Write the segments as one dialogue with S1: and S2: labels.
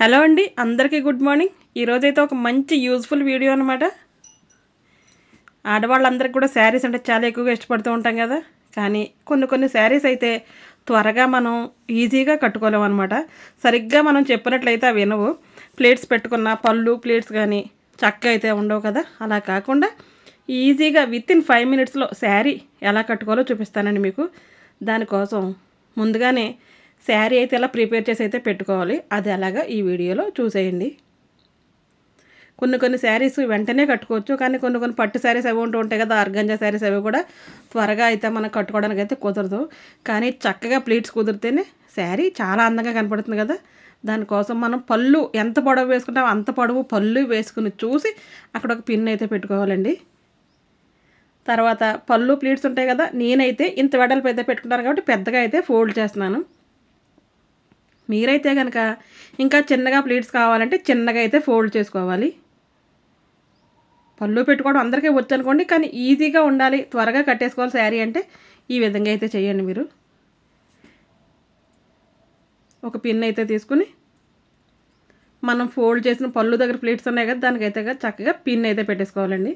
S1: Hello అండి అందరికీ good morning. ఈరోజైతే ఒక మంచి యూజ్ఫుల్ వీడియో అనమాట ఆడవాళ్ళందరికీ కూడా శారీస్ అంటే చాలా ఎక్కువగా ఇష్టపడుతూ ఉంటాం కదా. కానీ కొన్ని కొన్ని శారీస్ అయితే త్వరగా మనం ఈజీగా కట్టుకోలేము అనమాట సరిగ్గా మనం చెప్పినట్లయితే అవి వినవు. ప్లేట్స్ పెట్టుకున్న పళ్ళు ప్లేట్స్ కానీ చక్క అయితే ఉండవు కదా. అలా కాకుండా ఈజీగా విత్ ఇన్ ఫైవ్ మినిట్స్లో శారీ ఎలా కట్టుకోవాలో చూపిస్తానండి మీకు. దానికోసం ముందుగానే శారీ అయితే ఎలా ప్రిపేర్ చేసి అయితే పెట్టుకోవాలి అది అలాగా ఈ వీడియోలో చూసేయండి. కొన్ని కొన్ని శారీస్ వెంటనే కట్టుకోవచ్చు కానీ కొన్ని కొన్ని పట్టు శారీస్ అవి ఉంటూ ఉంటాయి కదా ఆర్గంజా శారీస్ అవి కూడా త్వరగా అయితే మనం కట్టుకోవడానికి అయితే కుదరదు. కానీ చక్కగా ప్లీట్స్ కుదిరితేనే శారీ చాలా అందంగా కనపడుతుంది కదా. దానికోసం మనం పళ్ళు ఎంత పొడవు వేసుకుంటామో అంత పొడవు పళ్ళు వేసుకుని చూసి అక్కడ ఒక పిన్ అయితే పెట్టుకోవాలండి. తర్వాత పళ్ళు ప్లీట్స్ ఉంటాయి కదా నేనైతే ఇంత వెడల్పు అయితే పెట్టుకుంటాను కాబట్టి పెద్దగా అయితే ఫోల్డ్ చేస్తున్నాను. మీరైతే కనుక ఇంకా చిన్నగా ప్లేట్స్ కావాలంటే చిన్నగా అయితే ఫోల్డ్ చేసుకోవాలి. పళ్ళు పెట్టుకోవడం అందరికీ వచ్చు అనుకోండి కానీ ఈజీగా ఉండాలి త్వరగా కట్టేసుకోవాలి శారీ అంటే ఈ విధంగా అయితే చేయండి మీరు. ఒక పిన్ అయితే తీసుకుని మనం ఫోల్డ్ చేసిన పళ్ళు దగ్గర ప్లేట్స్ ఉన్నాయి కదా దానికైతే చక్కగా పిన్ అయితే పెట్టేసుకోవాలండి.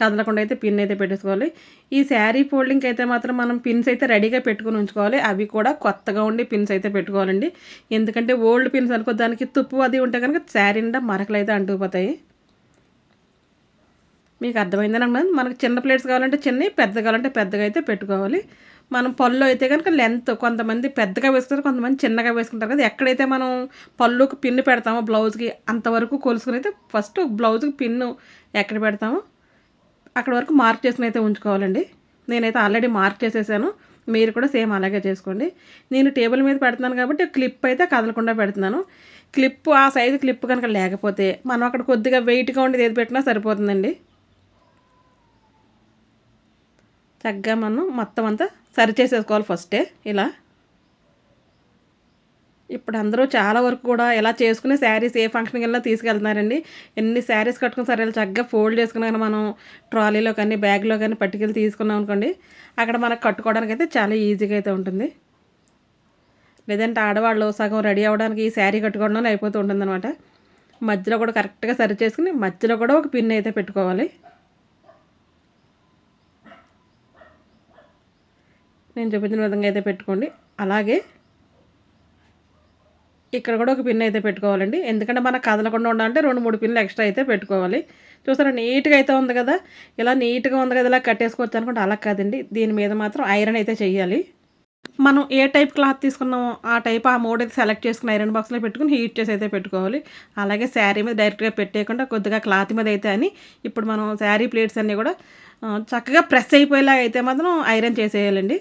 S1: కదలకుండా అయితే పిన్ అయితే పెట్టేసుకోవాలి. ఈ శారీ ఫోల్డింగ్కి అయితే మాత్రం మనం పిన్స్ అయితే రెడీగా పెట్టుకుని ఉంచుకోవాలి. అవి కూడా కొత్తగా ఉండి పిన్స్ అయితే పెట్టుకోవాలండి. ఎందుకంటే ఓల్డ్ పిన్స్ అనుకో దానికి తుప్పు అది ఉంటే కనుక శారీ నిండా మరకలు అయితే అంటుకుపోతాయి. మీకు అర్థమైందని అనుకున్నాను మనకు చిన్న ప్లేట్స్ కావాలంటే చిన్నవి పెద్ద కావాలంటే పెద్దగా అయితే పెట్టుకోవాలి. మనం పళ్ళు అయితే కనుక లెంత్ కొంతమంది పెద్దగా వేసుకుంటారు కొంతమంది చిన్నగా వేసుకుంటారు కదా. ఎక్కడైతే మనం పళ్ళుకి పిన్ను పెడతామో బ్లౌజ్కి అంతవరకు కొలుసుకుని అయితే ఫస్ట్ బ్లౌజ్కి పిన్ను ఎక్కడ పెడతామో అక్కడ వరకు మార్క్ చేసుకుని అయితే ఉంచుకోవాలండి. నేనైతే ఆల్రెడీ మార్క్ చేసేసాను. మీరు కూడా సేమ్ అలాగే చేసుకోండి. నేను టేబుల్ మీద పెడుతున్నాను కాబట్టి క్లిప్ అయితే కదలకుండా పెడుతున్నాను. క్లిప్ ఆ సైజు క్లిప్ కనుక లేకపోతే మనం అక్కడ కొద్దిగా వెయిట్గా ఉండేది ఏది పెట్టినా సరిపోతుందండి. చక్కగా మనం మొత్తం అంతా సరి చేసేసుకోవాలి ఫస్టే. ఇలా ఇప్పుడు అందరూ చాలా వరకు కూడా ఎలా చేసుకునే శారీస్ ఏ ఫంక్షన్కి వెళ్ళినా తీసుకెళ్తున్నారండి. ఎన్ని శారీస్ కట్టుకుని సరే చక్కగా ఫోల్డ్ చేసుకుని కానీ మనం ట్రాలీలో కానీ బ్యాగ్లో కానీ పట్టుకెళ్ళి తీసుకున్నాం అనుకోండి అక్కడ మనకు కట్టుకోవడానికి అయితే చాలా ఈజీగా అయితే ఉంటుంది. లేదంటే ఆడవాళ్ళు సగం రెడీ అవ్వడానికి ఈ శారీ కట్టుకోవడం అయిపోతూ ఉంటుందన్నమాట. మధ్యలో కూడా కరెక్ట్గా సరి చేసుకుని మధ్యలో కూడా ఒక పిన్ అయితే పెట్టుకోవాలి. నేను చూపించిన విధంగా అయితే పెట్టుకోండి. అలాగే ఇక్కడ కూడా ఒక పిన్ అయితే పెట్టుకోవాలండి. ఎందుకంటే మనం కదలకుండా ఉండాలంటే రెండు మూడు పిన్లు ఎక్స్ట్రా అయితే పెట్టుకోవాలి. చూసారా నీట్గా అయితే ఉంది కదా? ఇలా నీట్గా ఉంది కదా ఇలా కట్టేసుకోవచ్చు అనుకుంటే అలా కాదండి. దీని మీద మాత్రం ఐరన్ అయితే చేయాలి. మనం ఏ టైప్ క్లాత్ తీసుకున్నామో ఆ టైప్ ఆ మోడ్ అయితే సెలెక్ట్ చేసుకుని ఐరన్ బాక్స్లో పెట్టుకుని హీట్ చేసి అయితే పెట్టుకోవాలి. అలాగే శారీ మీద డైరెక్ట్గా పెట్టేయకుండా కొద్దిగా క్లాత్ మీద అయితే అని ఇప్పుడు మనం శారీ ప్లేట్స్ అన్నీ కూడా చక్కగా ప్రెస్ అయిపోయేలాగా అయితే మాత్రం ఐరన్ చేసేయాలండి.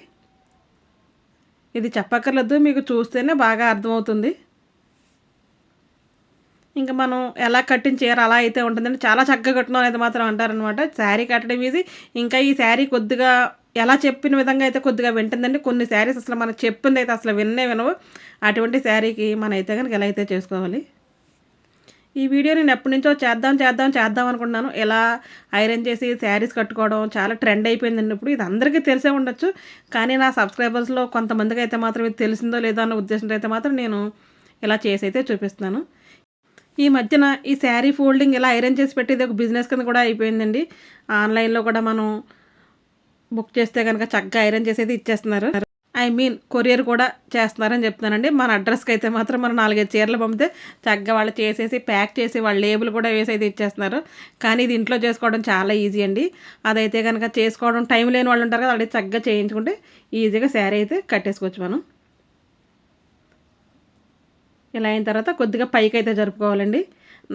S1: ఇది చెప్పక్కర్లేదు మీకు చూస్తేనే బాగా అర్థమవుతుంది. ఇంకా మనం ఎలా కట్టిన చీర అలా అయితే ఉంటుందండి. చాలా చక్కగా కట్టినాం అనేది మాత్రం అంటారనమాట శారీ కట్టడం ఈజీ ఇంకా ఈ శారీ కొద్దిగా ఎలా చెప్పిన విధంగా అయితే కొద్దిగా వింటుందండి. కొన్ని శారీస్ అసలు మనం చెప్పింది అయితే అసలు విన్నే వినవు. అటువంటి శారీకి మనం అయితే కనుక ఎలా అయితే చేసుకోవాలి? ఈ వీడియో నేను ఎప్పటి నుంచో చేద్దాం చేద్దాం చేద్దాం అనుకున్నాను ఎలా ఐరన్ చేసి శారీస్ కట్టుకోవడం చాలా ట్రెండ్ అయిపోయిందండి ఇప్పుడు. ఇది అందరికీ తెలిసే ఉండొచ్చు. కానీ నా సబ్స్క్రైబర్స్లో కొంతమందికి అయితే మాత్రం ఇది తెలిసిందో లేదో అన్న ఉద్దేశంతో అయితే మాత్రం నేను ఇలా చేసి అయితే చూపిస్తున్నాను. ఈ మధ్యన ఈ శారీ ఫోల్డింగ్ ఇలా ఐరన్ చేసి పెట్టేది ఒక బిజినెస్ కింద కూడా అయిపోయిందండి. ఆన్లైన్లో కూడా మనం బుక్ చేస్తే కనుక చక్కగా ఐరన్ చేసేది ఇచ్చేస్తున్నారు. ఐ మీన్ కొరియర్ కూడా చేస్తున్నారని చెప్తున్నానండి. మన అడ్రస్కి అయితే మాత్రం మనం నాలుగైదు చీరలు పంపితే చక్కగా వాళ్ళు చేసేసి ప్యాక్ చేసి వాళ్ళ లేబుల్ కూడా వేసి అయితే ఇచ్చేస్తున్నారు. కానీ ఇది ఇంట్లో చేసుకోవడం చాలా ఈజీ అండి. అదైతే కనుక చేసుకోవడం టైం లేని వాళ్ళు ఉంటారు కదా వాళ్ళకి చక్కగా చేయించుకుంటే ఈజీగా శారీ అయితే కట్టేసుకోవచ్చు మనం. ఇలా అయిన తర్వాత కొద్దిగా పైకి అయితే జరుపుకోవాలండి.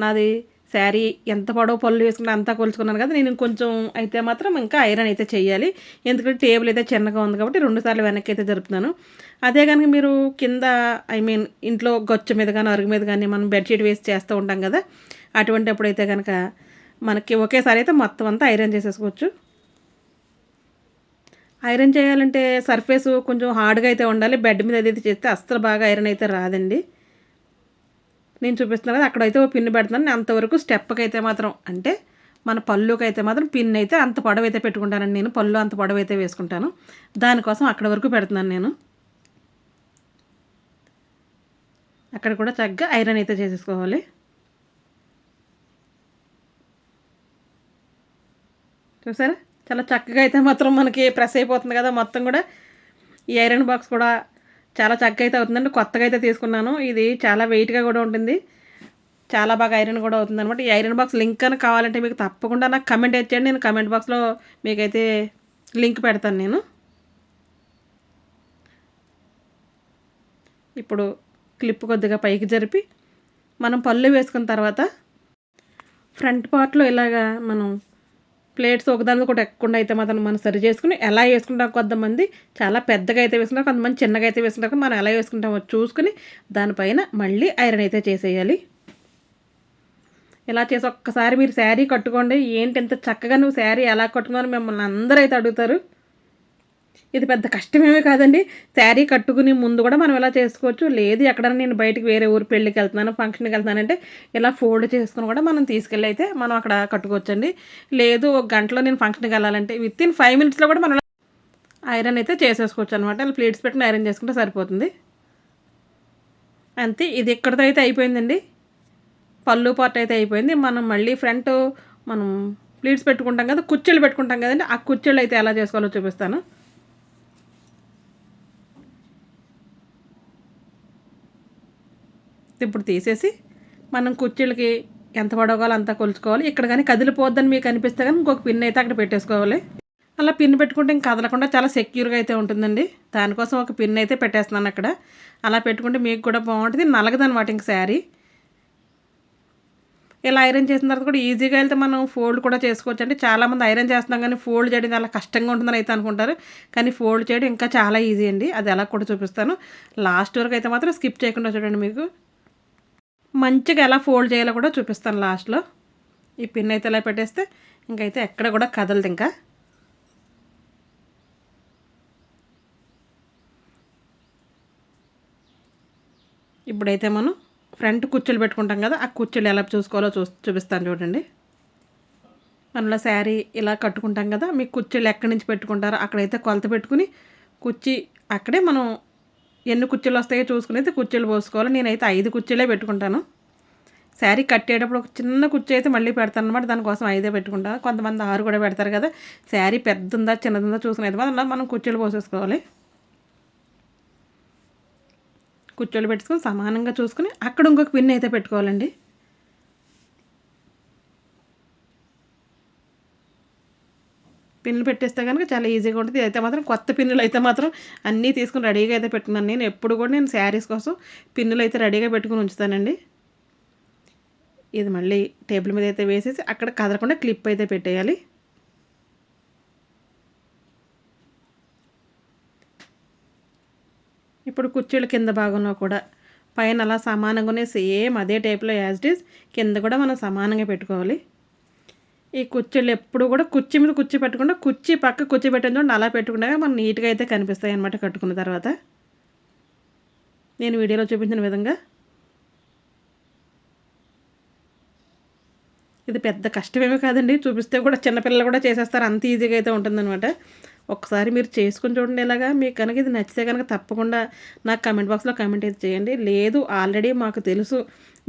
S1: నాది శారీ ఎంత పొడవు పళ్ళు వేసుకుంటే అంతా కొలుచుకున్నాను కదా నేను కొంచెం అయితే మాత్రం ఇంకా ఐరన్ అయితే చేయాలి. ఎందుకంటే టేబుల్ అయితే చిన్నగా ఉంది కాబట్టి రెండుసార్లు వెనక్కి అయితే జరుపుతున్నాను. అదే కనుక మీరు కింద ఐ మీన్ ఇంట్లో గొచ్చ మీద కానీ అరుగు మీద కానీ మనం బెడ్షీట్ వేసి చేస్తూ ఉంటాం కదా అటువంటి అప్పుడైతే కనుక మనకి ఒకేసారి అయితే మొత్తం అంతా ఐరన్ చేసేసుకోవచ్చు. ఐరన్ చేయాలంటే సర్ఫేస్ కొంచెం హార్డ్గా అయితే ఉండాలి. బెడ్ మీద అయితే చేస్తే అస్సలు బాగా ఐరన్ అయితే రాదండి. నేను చూపిస్తున్నాను కదా అక్కడైతే ఓ పిన్ పెడుతున్నాను. అంతవరకు స్టెప్కి అయితే మాత్రం అంటే మన పళ్ళుకి అయితే మాత్రం పిన్ అయితే అంత పొడవైతే అయితే పెట్టుకుంటానండి నేను. పళ్ళు అంత పొడవైతే అయితే వేసుకుంటాను. దానికోసం అక్కడ వరకు పెడుతున్నాను నేను. అక్కడ కూడా చక్కగా ఐరన్ అయితే చేసేసుకోవాలి. చూసారా? చాలా చక్కగా అయితే మాత్రం మనకి ప్రెస్ అయిపోతుంది కదా మొత్తం కూడా. ఈ ఐరన్ బాక్స్ కూడా చాలా చక్కగా అయితే అవుతుందండి. కొత్తగా అయితే తీసుకున్నాను. ఇది చాలా వెయిట్గా కూడా ఉంటుంది. చాలా బాగా ఐరన్ కూడా అవుతుంది అనమాట ఈ ఐరన్ బాక్స్ లింక్ అని కావాలంటే మీకు తప్పకుండా నాకు కమెంట్ ఇచ్చేయండి నేను కమెంట్ బాక్స్లో మీకైతే లింక్ పెడతాను నేను. ఇప్పుడు క్లిప్ కొద్దిగా పైకి జరిపి మనం పళ్ళు వేసుకున్న తర్వాత ఫ్రంట్ పార్ట్లో ఇలాగా మనం ప్లేట్స్ ఒకదాని కూడా ఎక్కకుండా అయితే మాత్రం మనం సరి చేసుకుని ఎలా వేసుకుంటాం కొంతమంది చాలా పెద్దగా అయితే వేసుకుంటారు కొంతమంది చిన్నగా అయితే వేసుకుంటారు మనం ఎలా వేసుకుంటామో చూసుకుని దానిపైన మళ్ళీ ఐరన్ అయితే చేసేయాలి. ఇలా చేసి ఒక్కసారి మీరు శారీ కట్టుకోండి ఏంటి ఎంత చక్కగా నువ్వు శారీ ఎలా కట్టుకున్నారో మిమ్మల్ని అందరూ అయితే అడుగుతారు. ఇది పెద్ద కష్టమేమీ కాదండి. శారీ కట్టుకుని ముందు కూడా మనం ఇలా చేసుకోవచ్చు. లేదు ఎక్కడైనా నేను బయటకు వేరే ఊరు పెళ్ళికి వెళ్తున్నాను ఫంక్షన్కి వెళ్తున్నానంటే ఇలా ఫోల్డ్ చేసుకుని కూడా మనం తీసుకెళ్ళి అయితే మనం అక్కడ కట్టుకోవచ్చండి. లేదు ఒక గంటలో నేను ఫంక్షన్కి వెళ్ళాలంటే విత్ ఇన్ ఫైవ్ మినిట్స్లో కూడా మనం ఐరన్ అయితే చేసేసుకోవచ్చు అనమాట ఇలా ప్లేట్స్ పెట్టిన ఐరన్ చేసుకుంటే సరిపోతుంది. అంతే ఇది ఇక్కడితో అయితే అయిపోయిందండి. పళ్ళు పార్ట్ అయితే అయిపోయింది. మనం మళ్ళీ ఫ్రంట్ మనం ప్లీట్స్ పెట్టుకుంటాం కదా కుర్చీలు పెట్టుకుంటాం కదండి ఆ కుర్చీలు అయితే ఎలా చేసుకోవాలో చూపిస్తాను. ఇప్పుడు తీసేసి మనం కుర్చీలకి ఎంత పడగాలో అంత కొలుచుకోవాలి. ఇక్కడ కానీ కదిలిపోద్దని మీకు అనిపిస్తే కానీ ఇంకొక పిన్ అయితే అక్కడ పెట్టేసుకోవాలి. అలా పిన్ పెట్టుకుంటే ఇంక కదలకుండా చాలా సెక్యూర్గా అయితే ఉంటుందండి. దానికోసం ఒక పిన్ అయితే పెట్టేస్తున్నాను అక్కడ. అలా పెట్టుకుంటే మీకు కూడా బాగుంటుంది. నలగదనమాట ఇంక శారీ. ఇలా ఐరన్ చేసిన తర్వాత కూడా ఈజీగా వెళ్తే మనం ఫోల్డ్ కూడా చేసుకోవచ్చు అంటే చాలామంది ఐరన్ చేస్తున్నాం కానీ ఫోల్డ్ చేయడం చాలా కష్టంగా ఉంటుందని అయితే అనుకుంటారు. కానీ ఫోల్డ్ చేయడం ఇంకా చాలా ఈజీ అండి. అది ఎలా కూడా చూపిస్తాను. లాస్ట్ వరకు అయితే మాత్రం స్కిప్ చేయకుండా చూడండి మీకు. మంచిగా ఎలా ఫోల్డ్ చేయాలో కూడా చూపిస్తాను లాస్ట్లో. ఈ పిన్ అయితే ఇలా పెట్టేస్తే ఇంకైతే ఎక్కడ కూడా కదలదు ఇంకా. ఇప్పుడైతే మనం ఫ్రంట్ కుర్చీలు పెట్టుకుంటాం కదా ఆ కుర్చీలు ఎలా చూసుకోవాలో చూ చూపిస్తాను చూడండి. మనలో శారీ ఇలా కట్టుకుంటాం కదా మీ కుర్చీలు ఎక్కడి నుంచి పెట్టుకుంటారో అక్కడైతే కొలత పెట్టుకుని కుర్చీ అక్కడే మనం ఎన్ని కుర్చీలు వస్తాయో చూసుకుని అయితే కుర్చీలు పోసుకోవాలి. నేనైతే ఐదు కుర్చీలే పెట్టుకుంటాను. శారీ కట్టేటప్పుడు ఒక చిన్న కుర్చీ అయితే మళ్ళీ పెడతాను అనమాట దానికోసం ఐదే పెట్టుకుంటాను కొంతమంది ఆరు కూడా పెడతారు కదా. శారీ పెద్ద చిన్నదిందా చూసుకునేది మనం కుర్చీలు పోసేసుకోవాలి. కుర్చీలు పెట్టుకుని సమానంగా చూసుకుని అక్కడ ఇంకొక పిన్ అయితే పెట్టుకోవాలండి. పిన్నులు పెట్టేస్తే కనుక చాలా ఈజీగా ఉంటుంది. అయితే మాత్రం కొత్త పిన్నులు అయితే మాత్రం అన్నీ తీసుకుని రెడీగా అయితే పెట్టుకున్నాను. నేను ఎప్పుడు కూడా నేను శారీస్ కోసం పిన్నులు అయితే రెడీగా పెట్టుకుని ఉంచుతానండి. ఇది మళ్ళీ టేబుల్ మీద అయితే వేసేసి అక్కడ కదలకుండా క్లిప్ అయితే పెట్టేయాలి. ఇప్పుడు కుర్చీల కింద భాగంలో కూడా పైన అలా సమానంగానే సేమ్ అదే టైప్లో యాజ్ ఇట్ ఈస్ కింద కూడా మనం సమానంగా పెట్టుకోవాలి. ఈ కుర్చీలు ఎప్పుడు కూడా కుర్చీ మీద కుర్చీ పెట్టకుండా కుర్చీ పక్క కుర్చీ పెట్టిన చూడండి అలా పెట్టుకుంటే మనం నీట్గా అయితే కనిపిస్తాయి అనమాట కట్టుకున్న తర్వాత. నేను వీడియోలో చూపించిన విధంగా. ఇది పెద్ద కష్టమేమీ కాదండి. చూపిస్తే కూడా చిన్నపిల్లలు కూడా చేసేస్తారు. అంత ఈజీగా అయితే ఉంటుందన్నమాట. ఒకసారి మీరు చేసుకుని చూడండి ఇలాగా. మీకు కనుక ఇది నచ్చితే కనుక తప్పకుండా నాకు కమెంట్ బాక్స్లో కమెంట్ అయితే చేయండి. లేదు ఆల్రెడీ మాకు తెలుసు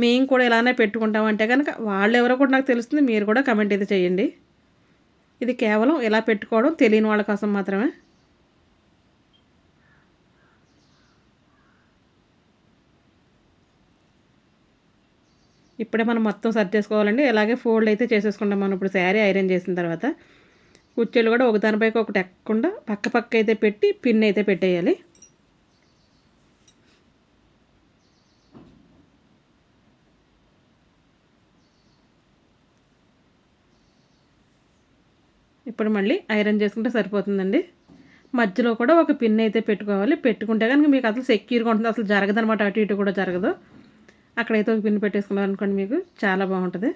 S1: మేము కూడా ఇలానే పెట్టుకుంటామంటే కనుక వాళ్ళు ఎవరో కూడా నాకు తెలుస్తుంది మీరు కూడా కమెంట్ అయితే చేయండి. ఇది కేవలం ఇలా పెట్టుకోవడం తెలియని వాళ్ళ కోసం మాత్రమే. ఇప్పుడే మనం మొత్తం సర్చ్ చేసుకోవాలండి. ఇలాగే ఫోల్డ్ అయితే చేసేసుకుంటాం మనం. ఇప్పుడు శారీ ఐరన్ చేసిన తర్వాత కుర్చీలు కూడా ఒకదానిపైకి ఒకటి ఎక్కకుండా పక్క పక్క అయితే పెట్టి పిన్ అయితే పెట్టేయాలి. ఇప్పుడు మళ్ళీ ఐరన్ చేసుకుంటే సరిపోతుందండి. మధ్యలో కూడా ఒక పిన్ అయితే పెట్టుకోవాలి. పెట్టుకుంటే కనుక మీకు అసలు సెక్యూర్గా ఉంటుంది. అసలు జరగదు అనమాట అటు ఇటు కూడా జరగదు. అక్కడైతే ఒక పిన్ పెట్టేసుకున్నారు అనుకోండి మీకు. చాలా బాగుంటుంది.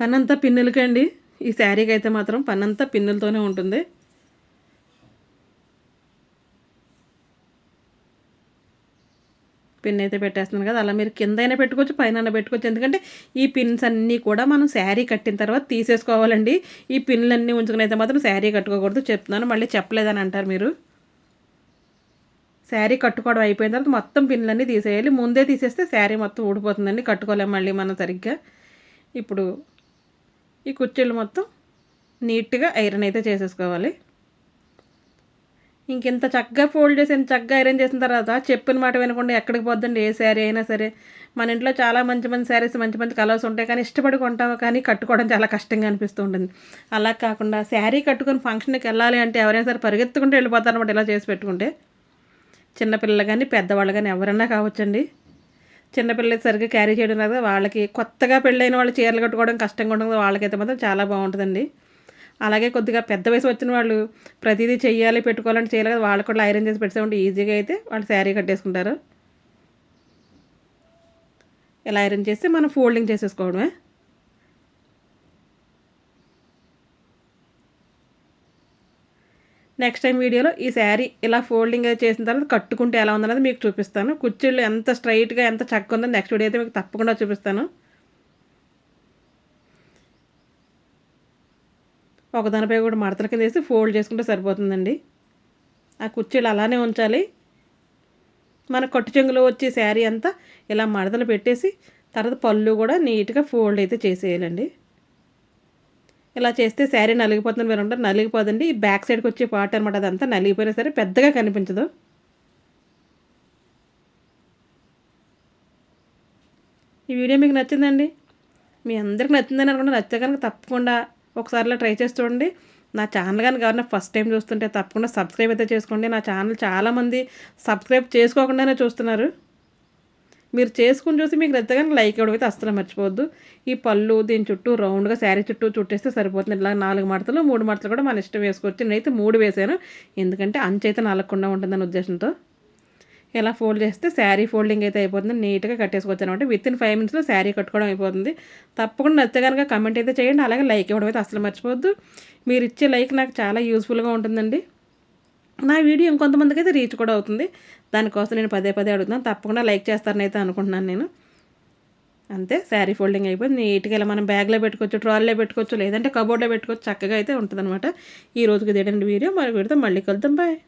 S1: పనంతా పిన్నులకండి ఈ శారీకి అయితే మాత్రం పనంతా పిన్నులతోనే ఉంటుంది. పిన్ అయితే పెట్టేస్తున్నాను కదా అలా మీరు కింద అయినా పెట్టుకోవచ్చు పైన పెట్టుకోవచ్చు. ఎందుకంటే ఈ పిన్స్ అన్నీ కూడా మనం శారీ కట్టిన తర్వాత తీసేసుకోవాలండి. ఈ పిన్లన్నీ ఉంచుకుని అయితే మాత్రం శారీ కట్టుకోకూడదు చెప్తున్నాను. మళ్ళీ చెప్పలేదని అంటారు మీరు. శారీ కట్టుకోవడం అయిపోయిన తర్వాత మొత్తం పిన్లన్నీ తీసేయాలి. ముందే తీసేస్తే శారీ మొత్తం ఊడిపోతుందండి. కట్టుకోలేము మళ్ళీ మనం సరిగ్గా. ఇప్పుడు ఈ కుర్చీలు మొత్తం నీట్గా ఐరన్ అయితే చేసేసుకోవాలి. ఇంకెంత చక్కగా ఫోల్డ్ చేసి ఎంత చక్కగా అరేంజ్ చేసిన తర్వాత చెప్పిన మాట వినకుండా ఎక్కడికి పోద్దండి? ఏ శారీ అయినా సరే. మన ఇంట్లో చాలా మంచి మంచి శారీస్ మంచి మంచి కలర్స్ ఉంటాయి కానీ ఇష్టపడి కొంటాము కానీ కట్టుకోవడం చాలా కష్టంగా అనిపిస్తూ ఉంటుంది. అలా కాకుండా శారీ కట్టుకొని ఫంక్షన్కి వెళ్ళాలి అంటే ఎవరైనా సరే పరిగెత్తుకుంటూ వెళ్ళిపోతారనమాట ఇలా చేసి పెట్టుకుంటే. చిన్నపిల్లలు కానీ పెద్దవాళ్ళు కానీ ఎవరైనా కావచ్చండి. చిన్నపిల్లలు సరిగ్గా క్యారీ చేయడం కదా వాళ్ళకి కొత్తగా పెళ్ళైన వాళ్ళు చీరలు కట్టుకోవడం కష్టంగా ఉంటుంది. వాళ్ళకైతే మాత్రం చాలా బాగుంటుందండి. అలాగే కొద్దిగా పెద్ద వయసు వచ్చిన వాళ్ళు ప్రతిదీ చేయాలి పెట్టుకోవాలని చేయాలి కదా. వాళ్ళు కూడా ఐరన్ చేసి పెట్టేసామంటే ఈజీగా అయితే వాళ్ళు శారీ కట్టేసుకుంటారు. ఇలా ఐరన్ చేస్తే మనం ఫోల్డింగ్ చేసేసుకోవడమే. నెక్స్ట్ టైం వీడియోలో ఈ శారీ ఇలా ఫోల్డింగ్ చేసిన తర్వాత కట్టుకుంటే ఎలా ఉందన్నది మీకు చూపిస్తాను. కుర్చీలు ఎంత స్ట్రైట్గా ఎంత చక్కగా ఉందో నెక్స్ట్ వీడియో అయితే మీకు తప్పకుండా చూపిస్తాను. ఒకదానిపై కూడా మడతల కింద వేసి ఫోల్డ్ చేసుకుంటే సరిపోతుందండి. ఆ కుర్చీలు అలానే ఉంచాలి. మన కట్టు చెంగులో వచ్చే శారీ అంతా ఇలా మడతలు పెట్టేసి తర్వాత పళ్ళు కూడా నీట్గా ఫోల్డ్ అయితే చేసేయాలండి. ఇలా చేస్తే శారీ నలిగిపోతుంది మీరు ఉంటారు నలిగిపోదండి. ఈ బ్యాక్ సైడ్కి వచ్చే పార్ట్ అనమాట అదంతా నలిగిపోయినా సరే పెద్దగా కనిపించదు. ఈ వీడియో మీకు నచ్చిందండి? మీ అందరికి నచ్చిందని అనుకుంటే నచ్చే కనుక తప్పకుండా ఒకసారిలో ట్రై చేసి చూడండి. నా ఛానల్ కానీ ఎవరైనా ఫస్ట్ టైం చూస్తుంటే తప్పకుండా సబ్స్క్రైబ్ అయితే చేసుకోండి. నా ఛానల్ చాలామంది సబ్స్క్రైబ్ చేసుకోకుండానే చూస్తున్నారు. మీరు చేసుకుని చూసి మీకు నచ్చగానే లైక్ ఇవ్వడం అయితే అస్సలు మర్చిపోవద్దు. ఈ పళ్ళు దీని చుట్టూ రౌండ్గా శారీ చుట్టూ చుట్టేస్తే సరిపోతుంది. ఇలా నాలుగు మడతలు మూడు మడతలు కూడా మన ఇష్టం వేసుకోవచ్చు నేనైతే మూడు వేసాను. ఎందుకంటే అంచైతే నలగకుండా ఉంటుందనే ఉద్దేశంతో. ఇలా ఫోల్డ్ చేస్తే శారీ ఫోల్డింగ్ అయితే అయిపోతుంది. నీట్గా కట్టేసుకోవచ్చు అనమాట విత్ ఇన్ ఫైవ్ మినిట్స్లో శారీ కట్టుకోవడం అయిపోతుంది. తప్పకుండా నచ్చగానే కమెంట్ అయితే చేయండి. అలాగే లైక్ ఇవ్వడం అయితే అసలు మర్చిపోవద్దు. మీరు ఇచ్చే లైక్ నాకు చాలా యూస్ఫుల్గా ఉంటుందండి. నా వీడియో ఇంకొంతమందికి అయితే రీచ్ కూడా అవుతుంది. దానికోసం నేను పదే పదే అడుగుతున్నాను. తప్పకుండా లైక్ చేస్తారని అయితే అనుకుంటున్నాను నేను. అంతే. శారీ ఫోల్డింగ్ అయిపోయి నీట్గా ఇలా మనం బ్యాగ్లో పెట్టుకోవచ్చు ట్రాల్లో పెట్టుకోవచ్చు లేదంటే కబోర్డ్లో పెట్టుకోవచ్చు చక్కగా అయితే ఉంటుంది అనమాట ఈ రోజుకి ఇదేంటి వీడియో. మరి వీడితో మళ్ళీ కలుద్దాం. బాయ్